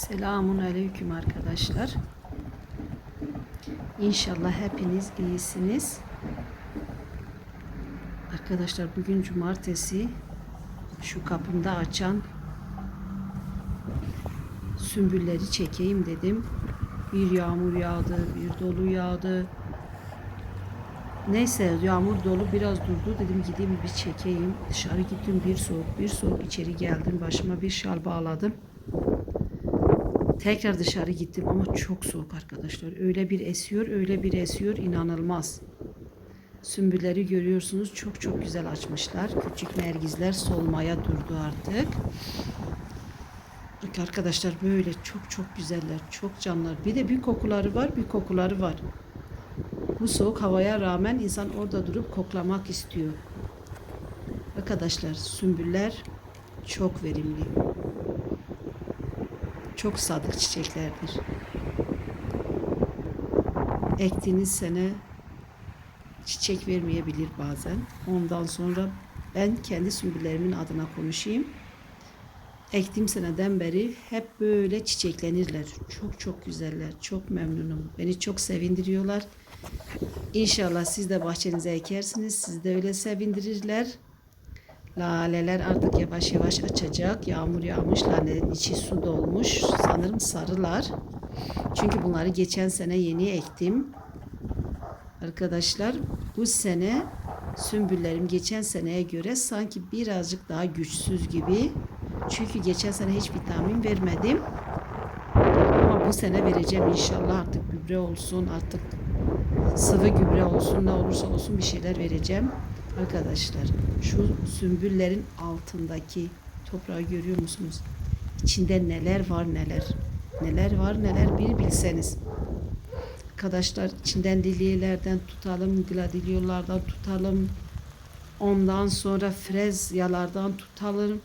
Selamun aleyküm arkadaşlar. İnşallah hepiniz iyisiniz. Arkadaşlar bugün cumartesi şu kapımda açan sümbülleri çekeyim dedim. Bir yağmur yağdı, bir dolu yağdı. Neyse yağmur dolu biraz durdu dedim gideyim bir çekeyim. Dışarı gittim bir soğuk bir soğuk içeri geldim başıma bir şal bağladım. Tekrar dışarı gittim ama çok soğuk arkadaşlar. Öyle bir esiyor, öyle bir esiyor inanılmaz. Sümbülleri görüyorsunuz çok çok güzel açmışlar. Küçük nergizler solmaya durdu artık. Bak Arkadaşlar böyle çok çok güzeller, çok canlar. Bir de bir kokuları var, bir kokuları var. Bu soğuk havaya rağmen insan orada durup koklamak istiyor. Arkadaşlar sümbüller çok verimli çok sadık çiçeklerdir. Ektiğiniz sene çiçek vermeyebilir bazen. Ondan sonra ben kendi sümbüllerimin adına konuşayım. Ektiğim seneden beri hep böyle çiçeklenirler. Çok çok güzeller. Çok memnunum. Beni çok sevindiriyorlar. İnşallah siz de bahçenize ekersiniz. Siz de öyle sevindirirler. Laleler artık yavaş yavaş açacak. Yağmur yağmış, lalelerin içi su dolmuş. Sanırım sarılar. Çünkü bunları geçen sene yeni ektim. Arkadaşlar bu sene sümbüllerim geçen seneye göre sanki birazcık daha güçsüz gibi. Çünkü geçen sene hiç vitamin vermedim. Ama bu sene vereceğim inşallah artık gübre olsun artık sıvı gübre olsun ne olursa olsun bir şeyler vereceğim. Arkadaşlar şu sümbüllerin altındaki toprağı görüyor musunuz? İçinde neler var neler. Neler var neler bir bilseniz. Arkadaşlar içinden lilyelerden tutalım, gladilyolardan tutalım. Ondan sonra frezyalardan tutalım.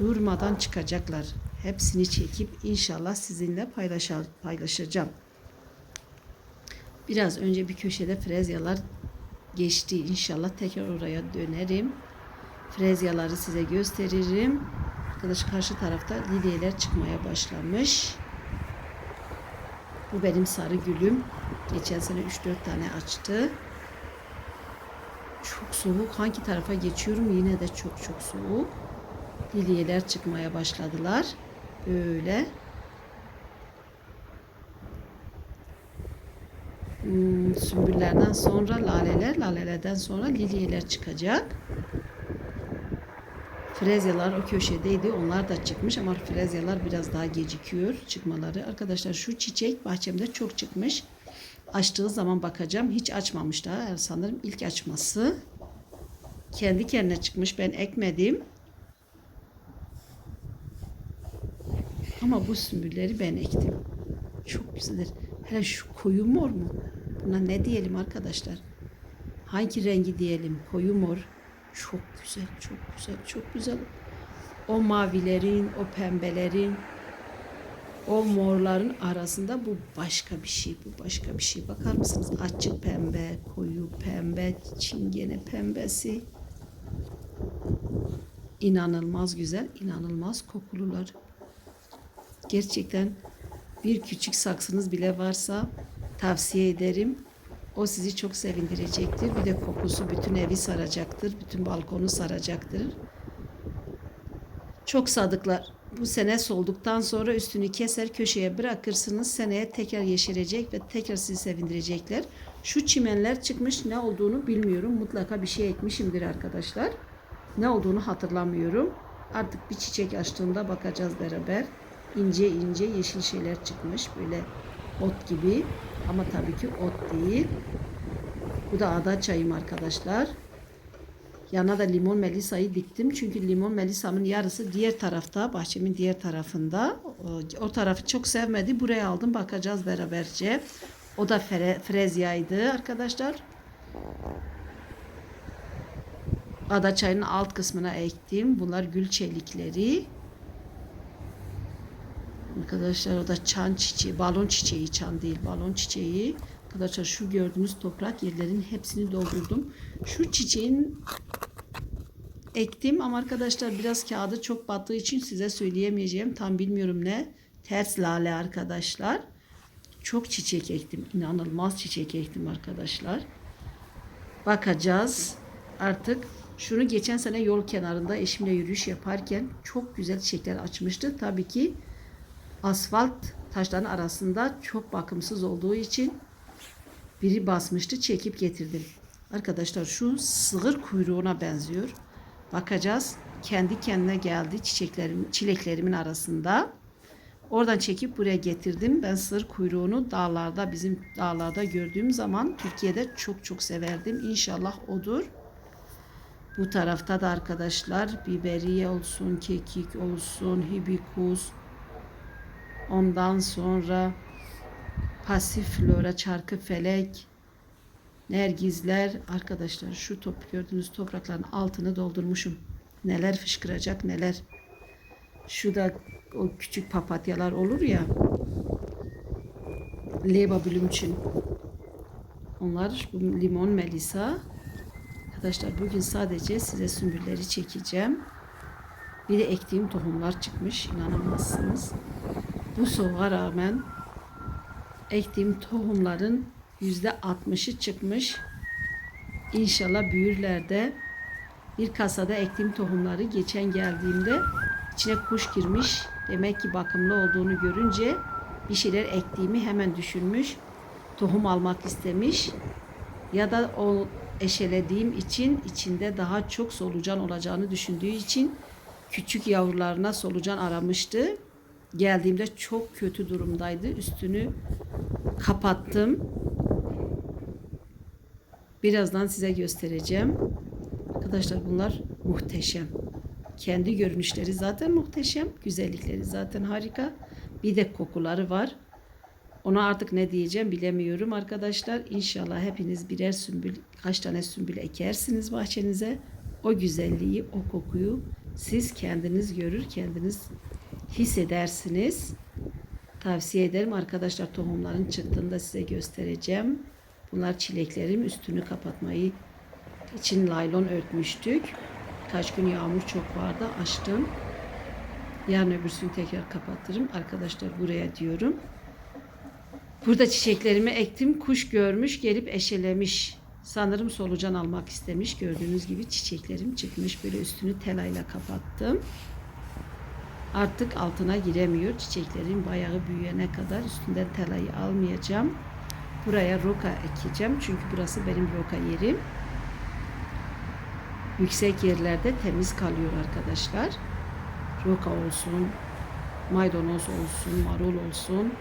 Durmadan çıkacaklar. Hepsini çekip inşallah sizinle paylaşa- paylaşacağım. Biraz önce bir köşede frezyalar geçti. İnşallah tekrar oraya dönerim. Frezyaları size gösteririm. Arkadaş karşı tarafta lilyeler çıkmaya başlamış. Bu benim sarı gülüm. Geçen sene 3-4 tane açtı. Çok soğuk. Hangi tarafa geçiyorum yine de çok çok soğuk. Lilyeler çıkmaya başladılar. Böyle. Sümbüllerden sonra laleler, lalelerden sonra lilyeler çıkacak. Frezyalar o köşedeydi. Onlar da çıkmış ama frezyalar biraz daha gecikiyor çıkmaları. Arkadaşlar şu çiçek bahçemde çok çıkmış. Açtığı zaman bakacağım. Hiç açmamış daha. Sanırım ilk açması. Kendi kendine çıkmış. Ben ekmedim. Ama bu sümbülleri ben ektim. Çok güzel. Hele şu koyu mor mu? Buna ne diyelim arkadaşlar? Hangi rengi diyelim? Koyu mor. Çok güzel, çok güzel, çok güzel. O mavilerin, o pembelerin, o morların arasında bu başka bir şey, bu başka bir şey. Bakar mısınız? Açık pembe, koyu pembe, çingene pembesi. İnanılmaz güzel, inanılmaz kokulular. Gerçekten bir küçük saksınız bile varsa tavsiye ederim. O sizi çok sevindirecektir. Bir de kokusu bütün evi saracaktır. Bütün balkonu saracaktır. Çok sadıklar. Bu sene solduktan sonra üstünü keser köşeye bırakırsınız. Seneye tekrar yeşerecek ve tekrar sizi sevindirecekler. Şu çimenler çıkmış ne olduğunu bilmiyorum. Mutlaka bir şey ekmişimdir arkadaşlar. Ne olduğunu hatırlamıyorum. Artık bir çiçek açtığında bakacağız beraber. İnce ince yeşil şeyler çıkmış. Böyle ot gibi. Ama tabii ki ot değil. Bu da ada çayım arkadaşlar. Yana da limon melisayı diktim. Çünkü limon melisamın yarısı diğer tarafta. Bahçemin diğer tarafında. O, tarafı çok sevmedi. Buraya aldım. Bakacağız beraberce. O da fre, frezyaydı arkadaşlar. Ada çayının alt kısmına ektim. Bunlar gül çelikleri. Arkadaşlar o da çan çiçeği, balon çiçeği, çan değil, balon çiçeği. Arkadaşlar şu gördüğünüz toprak yerlerin hepsini doldurdum. Şu çiçeğin ektim ama arkadaşlar biraz kağıdı çok battığı için size söyleyemeyeceğim. Tam bilmiyorum ne. Ters lale arkadaşlar. Çok çiçek ektim. İnanılmaz çiçek ektim arkadaşlar. Bakacağız. Artık şunu geçen sene yol kenarında eşimle yürüyüş yaparken çok güzel çiçekler açmıştı. Tabii ki asfalt taşların arasında çok bakımsız olduğu için biri basmıştı çekip getirdim. Arkadaşlar şu sığır kuyruğuna benziyor. Bakacağız. Kendi kendine geldi çiçeklerim, çileklerimin arasında. Oradan çekip buraya getirdim. Ben sığır kuyruğunu dağlarda bizim dağlarda gördüğüm zaman Türkiye'de çok çok severdim. İnşallah odur. Bu tarafta da arkadaşlar biberiye olsun, kekik olsun, hibikus. Ondan sonra pasif flora, çarkı felek, nergizler. Arkadaşlar şu top gördüğünüz toprakların altını doldurmuşum. Neler fışkıracak neler. Şu da o küçük papatyalar olur ya. Leba blümçün. Onlar bu limon melisa. Arkadaşlar bugün sadece size sümbülleri çekeceğim. Bir de ektiğim tohumlar çıkmış. inanamazsınız. Bu soğuğa rağmen ektiğim tohumların yüzde 60'ı çıkmış. İnşallah büyürler de bir kasada ektiğim tohumları geçen geldiğimde içine kuş girmiş. Demek ki bakımlı olduğunu görünce bir şeyler ektiğimi hemen düşünmüş. Tohum almak istemiş. Ya da o eşelediğim için içinde daha çok solucan olacağını düşündüğü için küçük yavrularına solucan aramıştı. Geldiğimde çok kötü durumdaydı. Üstünü kapattım. Birazdan size göstereceğim. Arkadaşlar bunlar muhteşem. Kendi görünüşleri zaten muhteşem. Güzellikleri zaten harika. Bir de kokuları var. Ona artık ne diyeceğim bilemiyorum arkadaşlar. İnşallah hepiniz birer sümbül, kaç tane sümbül ekersiniz bahçenize. O güzelliği, o kokuyu siz kendiniz görür, kendiniz hissedersiniz. Tavsiye ederim arkadaşlar tohumların çıktığında size göstereceğim. Bunlar çileklerim üstünü kapatmayı için laylon örtmüştük. Kaç gün yağmur çok vardı açtım. Yarın öbürsünü tekrar kapatırım. Arkadaşlar buraya diyorum. Burada çiçeklerimi ektim. Kuş görmüş gelip eşelemiş. Sanırım solucan almak istemiş. Gördüğünüz gibi çiçeklerim çıkmış. Böyle üstünü telayla kapattım. Artık altına giremiyor. Çiçeklerin bayağı büyüyene kadar üstünden telayı almayacağım. Buraya roka ekeceğim. Çünkü burası benim roka yerim. Yüksek yerlerde temiz kalıyor arkadaşlar. Roka olsun, maydanoz olsun, marul olsun.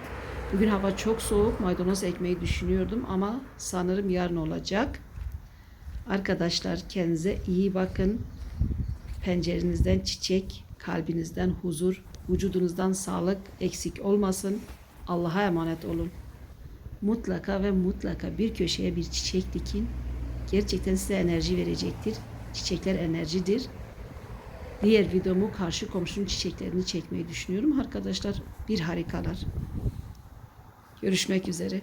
Bugün hava çok soğuk. Maydanoz ekmeyi düşünüyordum ama sanırım yarın olacak. Arkadaşlar kendinize iyi bakın. Pencerenizden çiçek, kalbinizden huzur, vücudunuzdan sağlık eksik olmasın. Allah'a emanet olun. Mutlaka ve mutlaka bir köşeye bir çiçek dikin. Gerçekten size enerji verecektir. Çiçekler enerjidir. Diğer videomu karşı komşunun çiçeklerini çekmeyi düşünüyorum. Arkadaşlar bir harikalar. Görüşmek üzere.